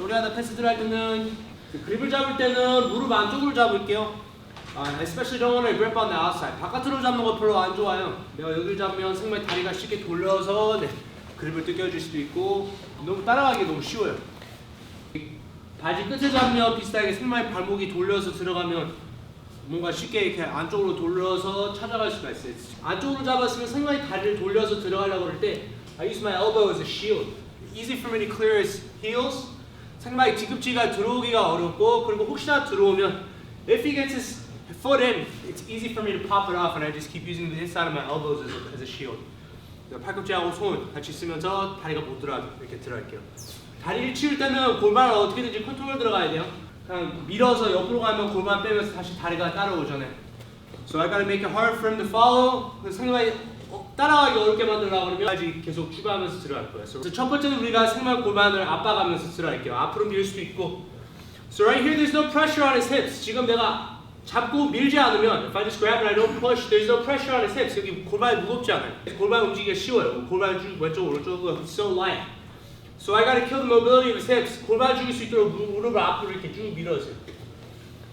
우리 하나 패스 들어갈 때는 그 그립을 잡을 때는 무릎 안쪽을 잡을게요. 아, especially don't want to grip on the outside. 바깥으로 잡는 거 별로 안 좋아요. 내가 여기를 잡으면 상당히 다리가 쉽게 돌려서 네, 그립을 뜯겨줄 수도 있고 너무 따라가기 너무 쉬워요. 바지 끝에 잡으면 비슷하게 상당히 발목이 돌려서 들어가면 뭔가 쉽게 이렇게 안쪽으로 돌려서 찾아갈 수가 있어요. 안쪽으로 잡았으면 상당히 다리를 돌려서 들어가려고 할 때 I use my elbow as a shield. Easy for me to clear his heels. 상당히 뒤꿈치가 들어오기가 어렵고 그리고 혹시나 들어오면 if he gets his foot in, it's easy for me to pop it off and I just keep using the inside of my elbows as as a shield. 팔꿈치하고 손 같이 쓰면서 다리가 못 들어가게 이렇게 들어갈게요. 다리를 치울 때는 골반을 어떻게든지 컨트롤 들어가야 돼요. 그냥 밀어서 옆으로 가면 골반 빼면서 다시 다리가 따라오잖아요. So I gotta make it hard for him to follow. 어, 따라가기 어렵게 만들려고 그러면 아직 계속 추가하면서 들어갈 거예요. 그래서 첫 번째는 우리가 상대방 골반을 압박하면서 들어갈게요. 앞으로 밀 수도 있고. So right here there's no pressure on his hips. 지금 내가 잡고 밀지 않으면 if I just grab and I don't push, there's no pressure on his hips. 여기 골반이 무겁지 않아요. 골반 움직이기가 쉬워요. 골반 쭉 왼쪽 오른쪽 it's so light. So I gotta kill the mobility of his hips. 골반 죽일 수 있도록 무- 무릎을 앞으로 이렇게 쭉 밀어주세요.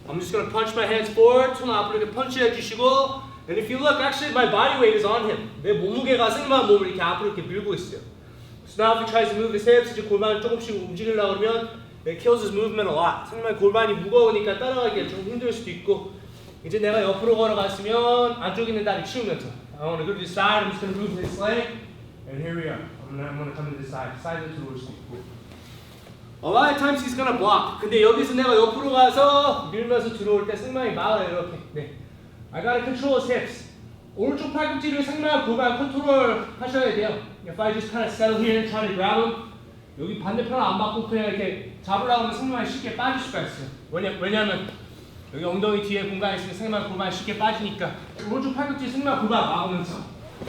I'm just gonna punch my hands forward. 손 앞으로 이렇게 펀치 해 주시고. And if you look, actually my body weight is on him. 내 몸무게가 생만 몸을 이렇게 앞으로 이렇게 밀고 있어요. So now if he tries to move his hips, 이제 골반을 조금씩 움직이려고 그러면 it kills his movement a lot. 상당히 골반이 무거우니까 따라가기가 좀 힘들 수도 있고. 이제 내가 옆으로 걸어갔으면 안쪽에 있는 다리 치우면서 I want to go to the side. I'm just gonna move his leg. And here we are. I'm gonna, I'm gonna come to the side. 사이드 들어올 수도 있고. A lot of times he's gonna block. 근데 여기서 내가 옆으로 가서 밀면서 들어올 때 상당히 막아요 이렇게. 네. I gotta control his hips. 오른쪽 팔꿈치를 상당히 골반 컨트롤 하셔야 돼요. If I just kind of settle here and try to grab him, 여기 반대편 안 받고 그냥 이렇게 잡으려고 하면 상당히 쉽게 빠질 수가 있어요. 왜냐, 왜냐면 여기 엉덩이 뒤에 공간이 있으면 상당히 골반이 쉽게 빠지니까 오른쪽 팔꿈치 상당히 골반 막으면서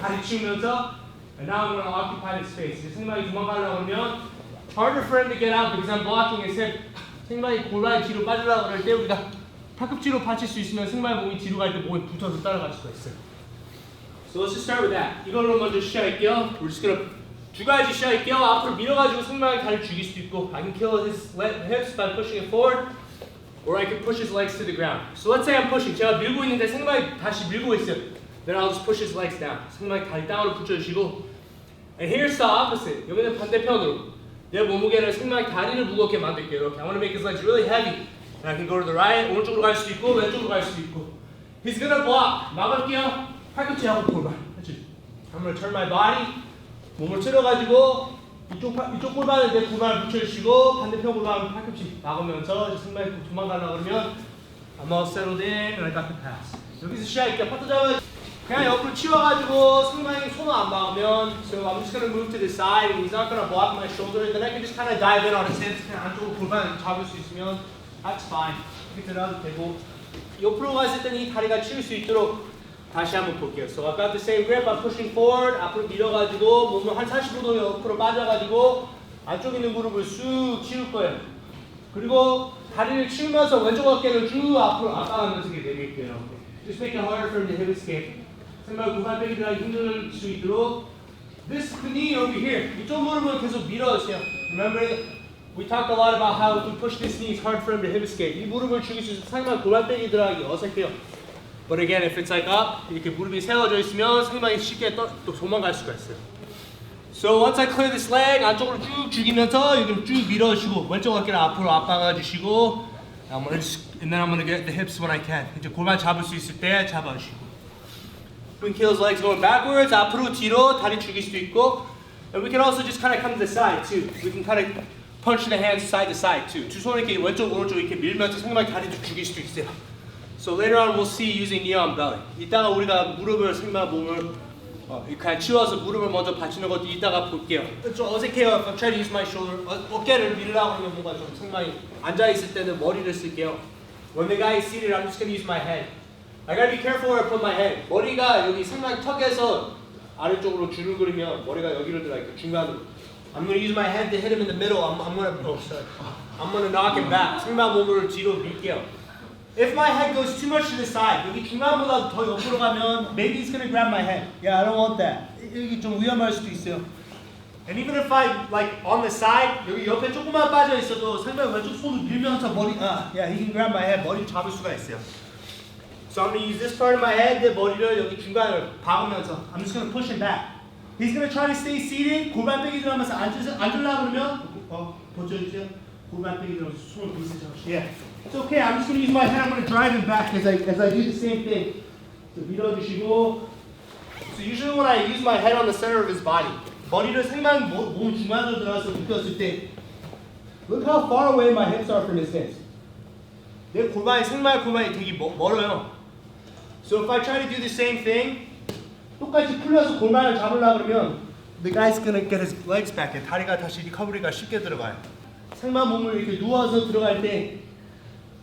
다리 치우면서 and now I'm going to occupy the space. 이제 상당히 도망가려고 하면 harder for him to get out because I'm blocking his hip. 상당히 골반이 뒤로 빠지려고 할때 우리가 팔꿈치로 받칠 수 있으면 상당히 몸이 뒤로 갈 때 몸이 붙어서 따라갈 수가 있어요. So let's just start with that. 이걸로 먼저 시작할게요. We're just gonna 두 가지 시작할게요. 앞으로 밀어가지고 상대방의 다리를 죽일 수도 있고 I can kill his hips by pushing it forward or I can push his legs to the ground. So let's say I'm pushing. 제가 밀고 있는데 상대방이 다시 밀고 있어요. Then I'll just push his legs down. 상대방이 다리 다운으로 붙여주시고 And here's the opposite. 여기는 반대편으로 내 몸무게를 상대방의 다리를 무겁게 만들게요. 이렇게 I want to make his legs really heavy. And I can go to the right. 오른쪽으로 갈 수도 있고 왼쪽으로 갈 수도 있고. He's gonna block. 막을게요. 팔꿈치하고 골반. 그렇지. I'm gonna turn my body. 몸을 틀어가지고 이쪽 팔- 이쪽 골반을 내 골반을 붙여주시고 반대편 골반 팔꿈치 막으면서 이제 상당히 도망가려고 그러면 I'm all settled in and I got the pass. 여기서 시작할게요. 파트 잡아 그냥 옆으로 치워가지고 상당히 손을 안 막으면 So I'm just gonna move to the side and he's not gonna block my shoulder. Then I can just kind of dive in on his hips. 그냥 안쪽으로 골반 잡을 수 있으면 that's fine. 이렇게 들어가도 되고 옆으로 갔을 때는 이 다리가 치울 수 있도록 다시 한번 볼게요. So I've got the same grip. I'm pushing forward. 앞으로 밀어가지고 몸을 한 45도 옆으로 빠져가지고 안쪽에 있는 무릎을 쑥 치울 거예요. 그리고 다리를 치우면서 왼쪽 어깨를 쭉 앞으로 압박하면서 이렇게 내밀게요. Just make it harder for to hip escape. 정말 골반 빼기 들어가기 힘들 수 있도록 This knee over here. 이쪽 무릎을 계속 밀어주세요. Remember, we talked a lot about how if we push this knee, it's hard for him to hip escape. 이 무릎을 죽일 수 있어서 상대방 골반 빼기 들어가기 어색해요. But again, if it's like up, 이렇게 무릎이 세워져 있으면 상대방이 쉽게 떠, 또 도망갈 수가 있어요. So once I clear this leg, 안쪽으로 쭉 죽이면서 여기를 쭉 밀어주시고 왼쪽 어깨를 앞으로 압박해 주시고 I'm gonna just, and then I'm gonna get the hips when I can. 이제 골반 잡을 수 있을 때 잡아주시고. We can kill his legs going backwards, 앞으로 뒤로 다리 죽일 수도 있고, and we can also just kind of come to the side too. We can kind of punch the hands side to side too. 두 손을 이렇게 왼쪽 오른쪽 이렇게 밀면서 상대방 다리도 죽일 수도 있어요. So later on we'll see using knee on belly. 이따가 우리가 무릎을 상대방 몸을 어, 그냥 치워서 무릎을 먼저 받치는 것도 이따가 볼게요. 좀 어색해요. If I'm trying to use my shoulder, 어, 어깨를 밀으려고 하면 뭔가 좀 상당히 앉아 있을 때는 머리를 쓸게요. When the guy is seated, I'm just gonna use my head. I gotta be careful where I put my head. 머리가 여기 상당히 턱에서 아래쪽으로 줄을 그리면 머리가 여기로 들어가 있고 중간으로. I'm gonna use my head to hit him in the middle. I'm, I'm gonna, oh sorry. I'm gonna knock him back. 상대방 몸을 뒤로 밀게요. If my head goes too much to the side, 여기 중간보다 더 옆으로 가면 maybe he's gonna grab my head. Yeah, I don't want that. 여기 좀 위험할 수도 있어요. And even if I like on the side 여기 옆에 조금만 빠져 있어도 상대방 왼쪽 손을 밀면서 머리 아, yeah, he can grab my head 머리 잡을 수가 있어요. So I'm gonna use this part of my head, 내 머리를 여기 중간을 박으면서 I'm just gonna push him back. He's gonna try to stay seated. 골반 빼기 들어가면서 앉으 앉으려고 그러면 어 버텨주세요. 골반 빼기 들어가면서 손을 비슷 잡으시죠. Yeah. It's okay. I'm just gonna use my head. I'm gonna drive him back as I as I do the same thing. So 밀어주시고. So usually when I use my head on the center of his body, 머리를 상당 몸, 몸 중앙으로 들어가서 눕혔을 때, look how far away my hips are from his hips. 내 골반이 생말 골반이 되게 멀, 멀어요. So if I try to do the same thing, 똑같이 풀려서 골반을 잡으려 그러면 the guy's gonna get his legs back. and 다리가 다시 리커버리가 쉽게 들어가요. 상만 몸을 이렇게 누워서 들어갈 때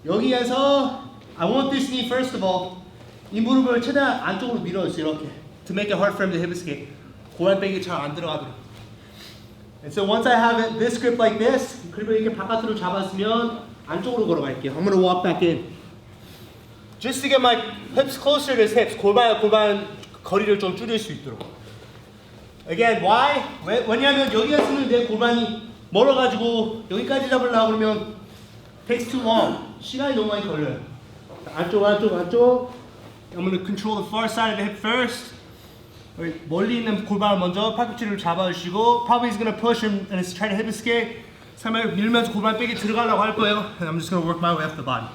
여기에서 I want this knee first of all 이 무릎을 최대한 안쪽으로 밀어주세요 이렇게 to make it hard for him to hip escape 골반 빼기 잘안 들어가도록 And so once I have it, this grip like this 그리고 이렇게 바깥으로 잡았으면 안쪽으로 걸어갈게요 I'm gonna walk back in just to get my hips closer to his hips 골반 골반 거리를 좀 줄일 수 있도록 Again, why? 왜, 왜냐하면 여기에서는 내 골반이 멀어가지고 여기까지 잡으려고 그러면 takes too long. 시간이 너무 많이 걸려요. 안쪽, 안쪽, 안쪽. I'm gonna control the far side of the hip first. 멀리 있는 골반을 먼저 팔꿈치를 잡아주시고 probably he's gonna push him and trying to hip escape. 상당히 밀면서 골반 빼기 들어가려고 할 거예요. And I'm just gonna work my way up the body.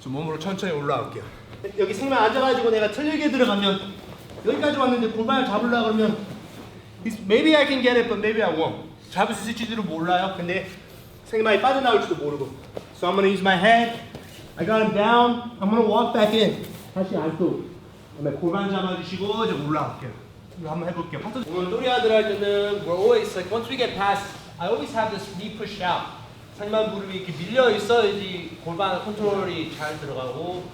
좀 몸으로 천천히 올라올게요. 여기 생명 앉아가지고 내가 틀리게 들어가면 여기까지 왔는데 골반을 잡으려고 그러면 maybe I can get it, but maybe I won't. 잡을 수 있을지도 몰라요. 근데 생각이 빠져나올지도 모르고. So I'm gonna use my head. I got him down. I'm gonna walk back in. 다시 안쪽. 그다음에 골반 잡아주시고 이제 올라갈게요. 이거 한번 해볼게요. 오늘 또리아들 할 때는 we're always like once we get past, I always have this knee pushed out. 상반 무릎이 이렇게 밀려 있어야지 골반 컨트롤이 잘 들어가고.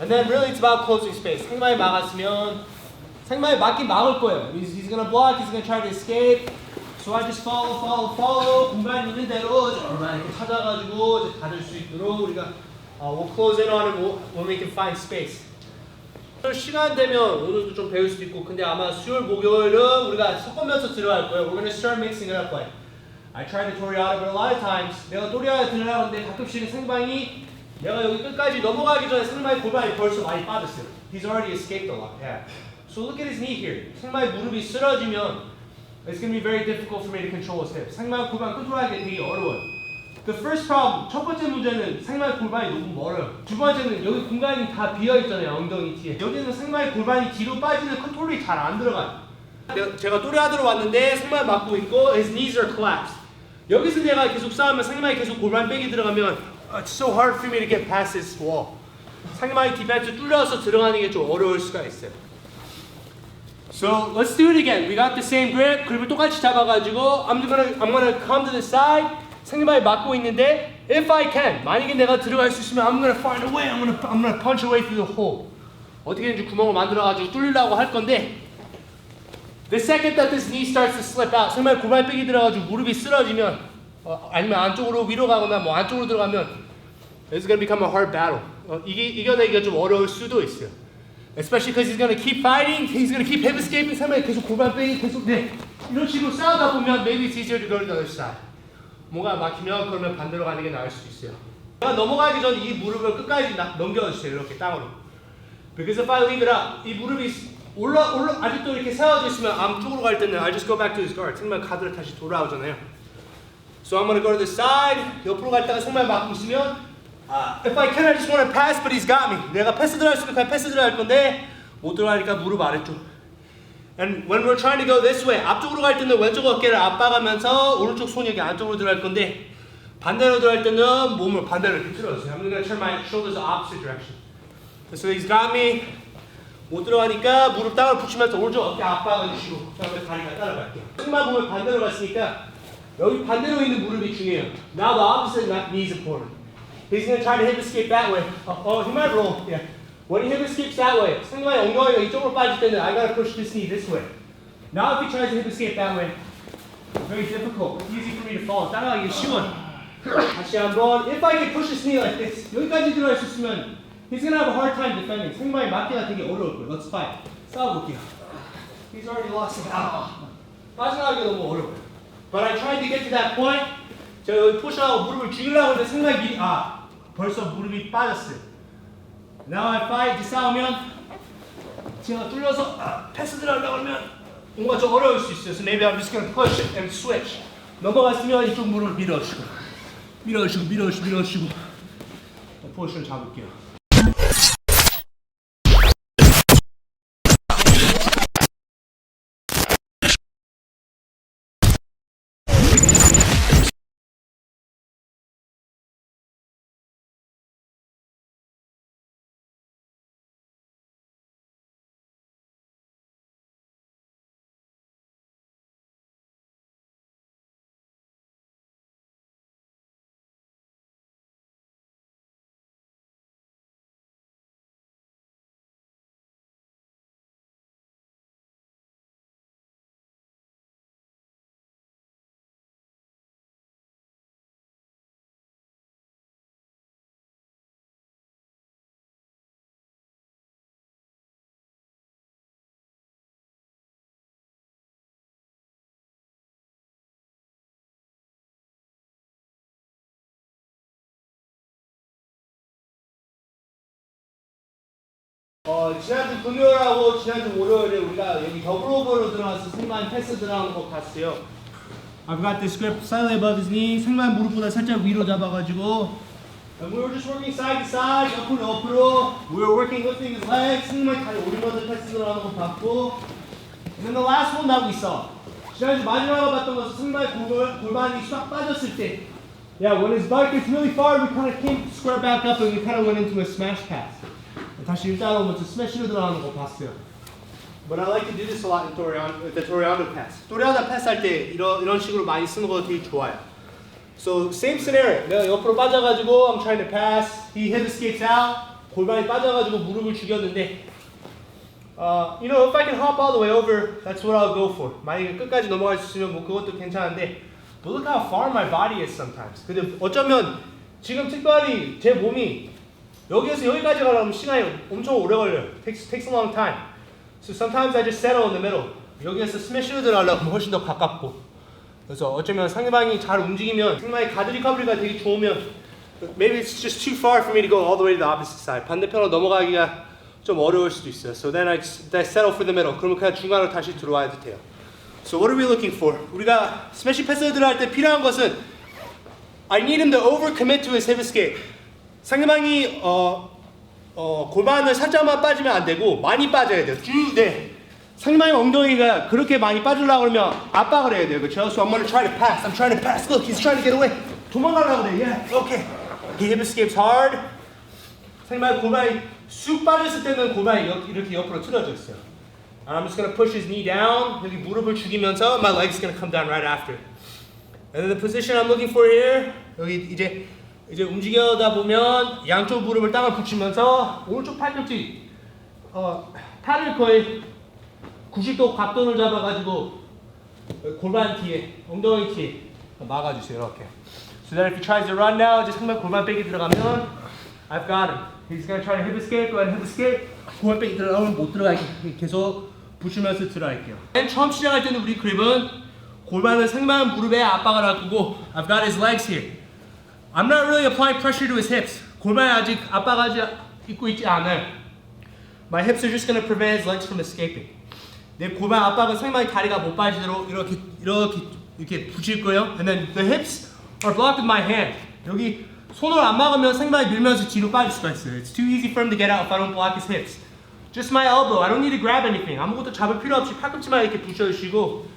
And then really it's about closing space. 상반이 막았으면 상반이 막긴 막을 거예요. He's, he's gonna block, he's gonna try to escape. So I just follow, follow, follow. 공간 있는 대로 얼마 이렇게 찾아가지고 이제 닫을 수 있도록 우리가 uh, we'll close in on it when we can find space. 시간 되면 오늘도 좀 배울 수도 있고 근데 아마 수요일 목요일은 우리가 섞으면서 들어갈 거예요. We're gonna start mixing it up like I try to toreado but a lot of times 내가 또리아에 들으려고 하는데 가끔씩은 생방이 내가 여기 끝까지 넘어가기 전에 생방의 골반이 벌써 많이 빠졌어요. He's already escaped a lot. Yeah. So look at his knee here. 생방의 무릎이 쓰러지면 It's going to be very difficult for me to control his hips. 상반 골반 컨트롤하기 되게 어려워요. The first problem, 첫 번째 문제는 상반 골반이 너무 멀어요. 두 번째는 여기 공간이 다 비어 있잖아요. 엉덩이 뒤에. 여기는 상반의 골반이 뒤로 빠지는 컨트롤이 잘 안 들어가요. 내가- 제가 또래하들어 왔는데 상반 맞고 있고 his knees are collapsed. 여기서 내가 계속 싸우면 상반이 계속 골반 빼기 들어가면 uh, it's so hard for me to get past this wall. 상반이 디펜스 뚫려서 들어가는 게 좀 어려울 수가 있어요. So let's do it again. We got the same grip. 그립을 똑같이 잡아가지고 I'm gonna I'm gonna come to the side. 상대방이 막고 있는데 if I can 만약에 내가 들어갈 수 있으면 I'm gonna find a way. I'm gonna I'm gonna punch a way through the hole. 어떻게든지 구멍을 만들어가지고 뚫리려고 할 건데 the second that this knee starts to slip out 상대방이 골반 빼기 들어가지고 무릎이 쓰러지면 어, 아니면 안쪽으로 위로 가거나 뭐 안쪽으로 들어가면 it's gonna become a hard battle. 어, 이게 이겨내기가 좀 어려울 수도 있어요. Especially because he's gonna keep fighting, he's gonna keep hip escaping. 상대방이 계속 골반 빼기 계속 네 이런 식으로 싸우다 보면 maybe it's easier to go to the other side. 뭐가 막히면 그러면 반대로 가는 게 나을 수도 있어요. 내가 넘어가기 전 이 무릎을 끝까지 나- 넘겨주세요 이렇게 땅으로. Because if I leave it up, 이 무릎이 올라 올라 아직도 이렇게 세워져 있으면 앞쪽으로 갈 때는 I just go back to his guard. 정말 가드를 다시 돌아오잖아요. So I'm gonna go to the side. 옆으로 갔다가 정말 막고 있으면 아, if I can, I just want to pass, but he's got me. 내가 패스 들어갈 수 있으면 패스 들어갈 건데 못 들어가니까 무릎 아래쪽. And when we're trying to go this way, 앞쪽으로 갈 때는 왼쪽 어깨를 압박하면서 오른쪽 손이 여기 안쪽으로 들어갈 건데 반대로 들어갈 때는 몸을 반대로 이렇게 틀어주세요. I'm gonna turn my shoulders opposite direction. So he's got me. 못 들어가니까 무릎 땅을 붙이면서 오른쪽 어깨 압박을 주시고 그다음에 다리가 따라갈게요. 승마 몸을 반대로 갔으니까 여기 반대로 있는 무릎이 중요해요. Now the opposite knees important. He's gonna try to hip escape that way. Oh, oh he might roll. Yeah. When he hip escapes that way, 상대방의 엉덩이가 이쪽으로 빠질 때는 I gotta push this knee this way. Now if he tries to hip escape that way, very difficult. It's easy for me to fall. 따라가기 쉬워. 다시 한번. If I can push his knee like this, 여기까지 들어갈 수 있으면 he's gonna have a hard time defending. 상대방이 맞기가 되게 어려울 거예요. Let's fight. 싸워볼게요. He's already lost it. 아, 빠져나가기 너무 어려워요. But I tried to get to that point. 제가 여기 푸시하고 무릎을 죽이려고 했는데 생각이 미리 아 벌써 무릎이 빠졌어요. I fight 싸우면 제가 뚫려서 아, 패스 들어가려고 하면 뭔가 좀 어려울 수 있어요. So maybe I'm just gonna push and switch. 넘어갔으면 이쪽 무릎을 밀어주고 밀어주고 밀어주고 밀어주고 포지션 잡을게요. 어, 지난주 금요일하고 지난주 월요일에 우리가 여기 더블오버로 들어가서 승만 패스 들어가는 거 봤어요. I've got this grip slightly above his knee. 승만 무릎보다 살짝 위로 잡아가지고 And we were just working side to side, 옆으로 옆으로. We were working lifting his legs. 승만 다리 오리면서 패스 들어가는 거 봤고. And then the last one that we saw. 지난주 마지막으로 봤던 것은 승만 골, 골반이 싹 빠졌을 때. Yeah, when his butt gets really far, we kind of came square back up and we kind of went into a smash pass. 다시 일단 오면서 스매시로 들어가는 거 봤어요. But I like to do this a lot in Toriano, with the Toriano pass. Toriano pass 할 때 이런 이런 식으로 많이 쓰는 거 되게 좋아요. So same scenario. 내가 옆으로 빠져가지고 I'm trying to pass. He hip escapes out. 골반이 빠져가지고 무릎을 죽였는데. Uh, you know, if I can hop all the way over, that's what I'll go for. 만약에 끝까지 넘어갈 수 있으면 뭐 그것도 괜찮은데. But look how far my body is sometimes. 근데 어쩌면 지금 특별히 제 몸이 여기에서 여기까지 가려면 시간이 엄청 오래 걸려요. Takes, takes a long time. So sometimes I just settle in the middle. 여기에서 스매시로 들어가려면 훨씬 더 가깝고. 그래서 어쩌면 상대방이 잘 움직이면 상대방이 가드 리커버리가 되게 좋으면 maybe it's just too far for me to go all the way to the opposite side. 반대편으로 넘어가기가 좀 어려울 수도 있어요. So then I, just, I settle for the middle. 그러면 그냥 중간으로 다시 들어와야 돼요. So what are we looking for? 우리가 스매시 패스 들어갈 때 필요한 것은 I need him to overcommit to his hip escape. 상대방이 어, 어, 골반을 살짝만 빠지면 안 되고 많이 빠져야 돼요. 쭉, 네. 상대방의 엉덩이가 그렇게 많이 빠지려고 그러면 압박을 해야 돼요. 그렇죠? So I'm gonna try to pass. I'm trying to pass. Look, he's trying to get away. 도망가려고 그래. Yeah, okay. He hip escapes hard. 상대방의 골반이 쑥 빠졌을 때는 골반이 여- 이렇게 옆으로 틀어져 있어요. I'm just gonna push his knee down. 여기 무릎을 죽이면서 my leg's gonna come down right after. And then the position I'm looking for here 여기 이제 이제 움직여다 보면 양쪽 무릎을 땅을 붙이면서 오른쪽 팔꿈치 어 팔을 거의 90도 각도를 잡아가지고 골반 뒤에 엉덩이 뒤에 막아주세요 이렇게. So that if he tries to run now, 이제 상대 골반 빼기 들어가면 I've got him. He's gonna try to hip escape, go ahead hip escape. 골반 빼기 들어가면 못 들어가게 계속 붙이면서 들어갈게요. 맨 처음 시작할 때는 우리 그립은 골반을 상대방 무릎에 압박을 할 거고 I've got his legs here. I'm not really applying pressure to his hips. 골반에 아직 압박하지 있고 있지 않아요. My hips are just going to prevent his legs from escaping. 내 골반 압박은 상대방의 다리가 못 빠지도록 이렇게 이렇게 이렇게 붙일 거예요. And then the hips are blocked with my hand. 여기 손으로 안 막으면 상대방이 밀면서 뒤로 빠질 수가 있어요. It's too easy for him to get out if I don't block his hips. Just my elbow. I don't need to grab anything. 아무것도 잡을 필요 없이 팔꿈치만 이렇게 붙여주시고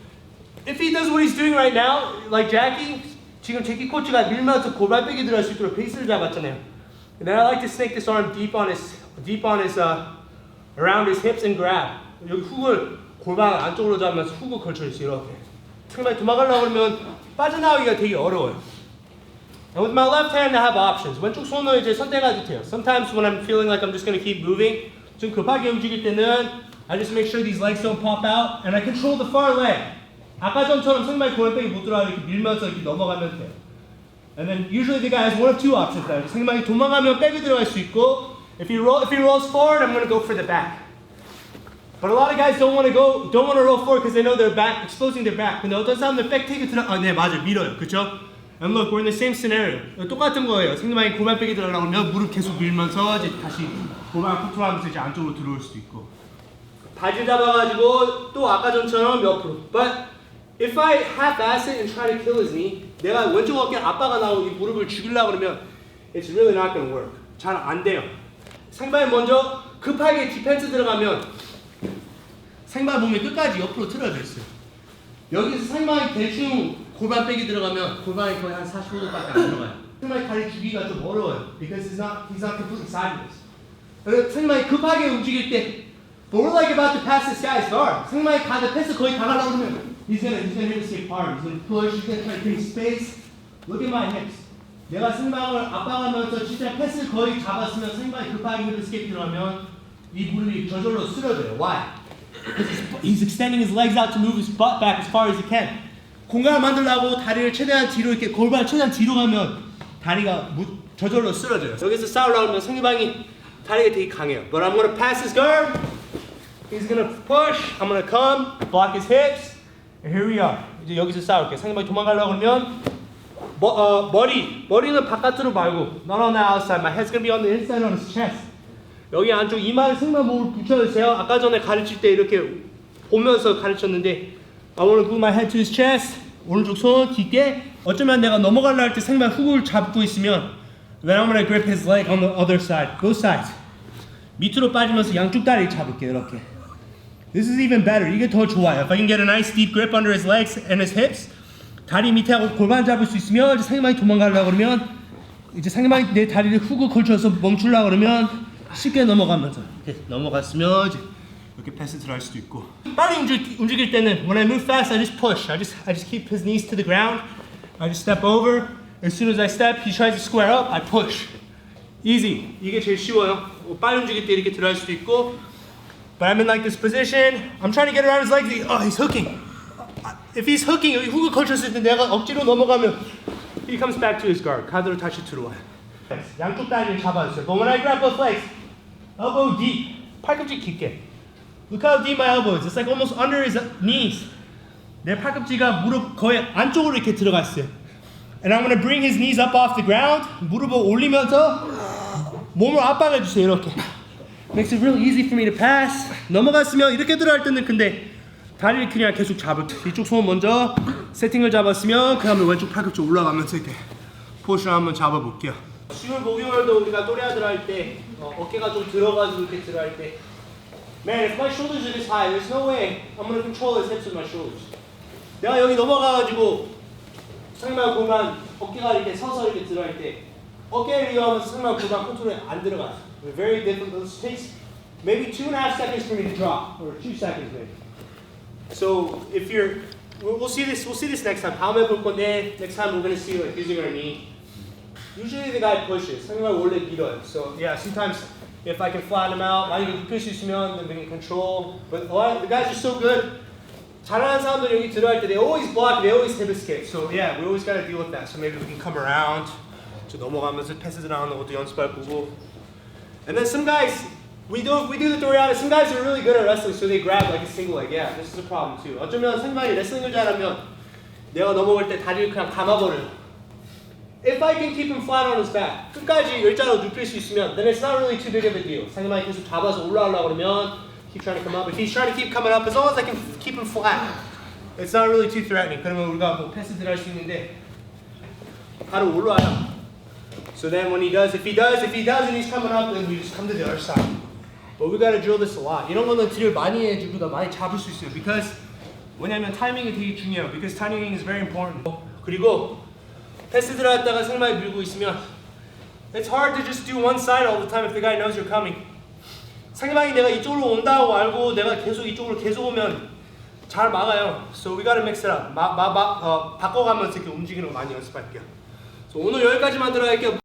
If he does what he's doing right now, like Jackie, 지금 제키 코치가 밀면서 골반 빼기 들어갈 수 있도록 베이스를 잡았잖아요. And then I like to snake this arm deep on his, deep on his, uh, around his hips and grab. 여기 훅을 골반 안쪽으로 잡으면서 훅을 걸쳐주세요. 이렇게. 상당히 도망가려고 그러면 빠져나오기가 되게 어려워요. And with my left hand, I have options. 왼쪽 손을 이제 선택해도 돼요. Sometimes when I'm feeling like I'm just going to keep moving, 좀 급하게 움직일 때는 I just make sure these legs don't pop out and I control the far leg. 아까 전처럼 상당히 골반백이 못 들어가게 이렇게 밀면서 이렇게 넘어가면 돼요. And then usually the guy has one of two options now. 상대방이 도망가면 백이 들어갈 수 있고 if he roll if he rolls forward, I'm going to go for the back. But a lot of guys don't want to go, don't want to roll forward because they know they're back, exposing their back. 근데 어떤 사람들 백 테이크 들어, 아, 네, 맞아요. 밀어요. 그쵸? And look, we're in the same scenario. 똑같은 거예요. 상대방이 골반 빼기 들어가려고 하면 무릎 계속 밀면서 이제 다시 골반 컨트롤하면서 이제 안쪽으로 들어올 수도 있고. 바지 잡아가지고 또 아까 전처럼 옆으로. But if I half-ass it and try to kill his knee, 내가 왼쪽 어깨 압박가 나오고 이 무릎을 죽이려고 그러면 it's really not gonna work. 잘 안 돼요. 상대방이 먼저 급하게 디펜스 들어가면 상대방 몸이 끝까지 옆으로 틀어져 있어요. 여기서 상대방이 대충 골반 빼기 들어가면 골반이 거의 한 45도밖에 안 들어가요. 상대방이 다리 주기가 좀 어려워요. Because he's not, he's not completely sideways. 상대방이 급하게 움직일 때 But we're like about to pass this guy's guard. 상대방이 가드 패스 거의 다 가려고 그러면 He's gonna, he's gonna hit the skate hard. He's gonna push, he's gonna try to create space. Look at my hips. 내가 상대방을 압박하면서 진짜 패스를 거의 잡았으면 상대방이 급하게 히트 스케이트 들어가면 이 무릎이 저절로 쓰러져요. Why? He's extending his legs out to move his butt back as far as he can. 공간을 만들려고 다리를 최대한 뒤로 이렇게 골반을 최대한 뒤로 가면 다리가 무, 저절로 쓰러져요. 여기서 싸우려고 하면 상대방이 다리가 되게 강해요. But I'm gonna pass his guard. He's gonna push. I'm gonna come, block his hips. Here we are. 이제 여기서 싸울게. 상대방이 도망가려고 그러면 머, 어, 머리 머리는 바깥으로 말고 not on the outside. My head's gonna be on the inside on his chest. 여기 안쪽 이마에 승만 몸을 붙여주세요. 아까 전에 가르칠 때 이렇게 보면서 가르쳤는데 I to put my head to his chest. 오른쪽 손 깊게. 어쩌면 내가 넘어가려 할 때 상대방 훅을 잡고 있으면 Then I'm gonna grip his leg on the other side. Both sides. 밑으로 빠지면서 양쪽 다리 잡을게요. 이렇게. This is even better. 이게 더 좋아요. If I can get a nice deep grip under his legs and his hips, 다리 밑에 하고 골반 잡을 수 있으면 이제 상대방이 도망가려고 그러면 이제 상대방이 내 다리를 훅을 걸쳐서 멈추려고 그러면 쉽게 넘어가면서 이렇게 넘어갔으면 이제 이렇게 패스를 할 수도 있고 빨리 움직, 움직일 때는 when I move fast I just push I just I just keep his knees to the ground I just step over as soon as I step he tries to square up I push easy 이게 제일 쉬워요 뭐 빨리 움직일 때 이렇게 들어갈 수도 있고 But I'm in like this position. I'm trying to get around his legs. Oh, he's hooking. If he's hooking, 훅을 걸쳤을 때 내가 억지로 넘어가면 he comes back to his guard. 카드로 다시 들어와요. 양쪽 다리를 잡아주세요. But when I grab both legs, elbow deep, 팔꿈치 깊게. Look how deep my elbow is. It's like almost under his knees. 내 팔꿈치가 무릎 거의 안쪽으로 이렇게 들어갔어요. And I'm gonna bring his knees up off the ground. 무릎을 올리면서 몸을 압박해 주세요. 이렇게. Makes it real easy for me to pass. 넘어갔으면 이렇게 들어갈 때는 근데 다리를 그냥 계속 잡을 이쪽 손 먼저 세팅을 잡았으면 그 다음에 왼쪽 팔꿈치 올라가면서 이렇게 포션 한번 잡아볼게요. 10월 목요일도 우리가 또래아들 할때 어, 깨가좀 들어가지고 이렇게 들어갈 때 Man, if my shoulders are this high, there's no way I'm gonna control his hips with my shoulders. 내가 여기 넘어가가지고 상마 공간 어깨가 이렇게 서서 이렇게 들어갈 때 어깨를 이용하면서 상마 공간 컨트롤이 안 들어가요. Very difficult. It takes maybe two and a half seconds for me to drop, or two seconds maybe. So if you're, we'll, we'll see this. We'll see this next time. 다음에 볼 건데 next time we're gonna see like using our knee. Usually the guy pushes. 상대방 원래 밀어요. So yeah, sometimes if I can flatten him out, 만약에 눕힐 수 있으면 then we can control. But a lot of the guys are so good. 잘하는 사람들 여기 들어갈 때 they always block, they always hip escape. So yeah, we always gotta deal with that. So maybe we can come around. 저 넘어가면서 패스 들어가는 것도 연습할 거고. And then some guys, we do we do the Toriana. Some guys are really good at wrestling, so they grab like a single leg. Yeah, this is a problem too. 어쩌면 상대방이 레슬링을 잘하면 내가 넘어갈 때 다리를 그냥 감아버려. If I can keep him flat on his back, 끝까지 일자로 눕힐 수 있으면, then it's not really too big of a deal. 상대방이 계속 잡아서 올라오려고 그러면 keep trying to come up. If he's trying to keep coming up, as long as I can keep him flat, it's not really too threatening. 그러면 우리가 뭐 패스 들어갈 수 있는데 바로 올라와요. So then when he does, if he does, if he does and he's coming up, then we just come to the other side. But we gotta drill this a lot. 이런 거는 드릴 많이 해주고 더 많이 잡을 수 있어요. Because 왜냐면 타이밍이 되게 중요해요. Because timing is very important. 그리고 패스 들어갔다가 상대방이 밀고 있으면 It's hard to just do one side all the time if the guy knows you're coming. 상대방이 내가 이쪽으로 온다고 알고 내가 계속 이쪽으로 계속 오면 잘 막아요. So we gotta mix it up. 마, 마, 마, 어, 바꿔가면서 이렇게 움직이는 거 많이 연습할게요. So 오늘 여기까지만 들어갈게요.